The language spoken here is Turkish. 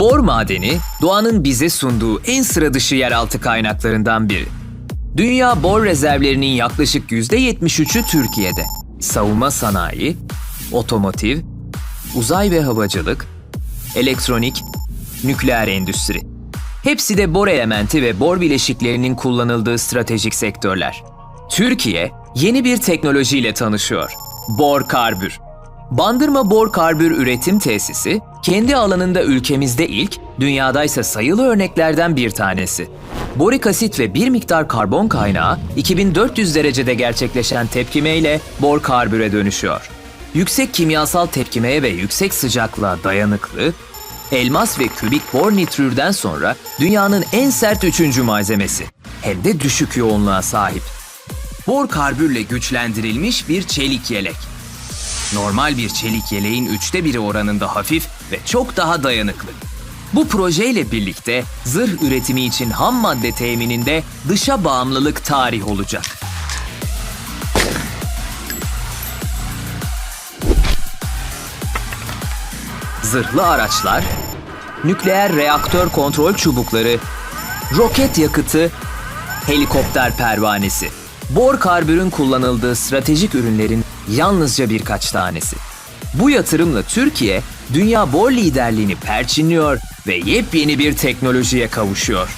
Bor madeni, doğanın bize sunduğu en sıra dışı yeraltı kaynaklarından biri. Dünya bor rezervlerinin yaklaşık %73'ü Türkiye'de. Savunma sanayi, otomotiv, uzay ve havacılık, elektronik, nükleer endüstri. Hepsi de bor elementi ve bor bileşiklerinin kullanıldığı stratejik sektörler. Türkiye yeni bir teknolojiyle tanışıyor. Bor karbür. Bandırma Bor Karbür Üretim Tesisi, kendi alanında ülkemizde ilk, dünyadaysa sayılı örneklerden bir tanesi. Borik asit ve bir miktar karbon kaynağı 2400 derecede gerçekleşen tepkimeyle bor karbüre dönüşüyor. Yüksek kimyasal tepkimeye ve yüksek sıcaklığa dayanıklı, elmas ve kübik bor nitrürden sonra dünyanın en sert üçüncü malzemesi. Hem de düşük yoğunluğa sahip. Bor karbürle güçlendirilmiş bir çelik yelek. Normal bir çelik yeleğin üçte biri oranında hafif ve çok daha dayanıklı. Bu projeyle birlikte zırh üretimi için ham madde temininde dışa bağımlılık tarih olacak. Zırhlı araçlar, nükleer reaktör kontrol çubukları, roket yakıtı, helikopter pervanesi. Bor karbürün kullanıldığı stratejik ürünlerin yalnızca birkaç tanesi. Bu yatırımla Türkiye, dünya bor liderliğini perçinliyor ve yepyeni bir teknolojiye kavuşuyor.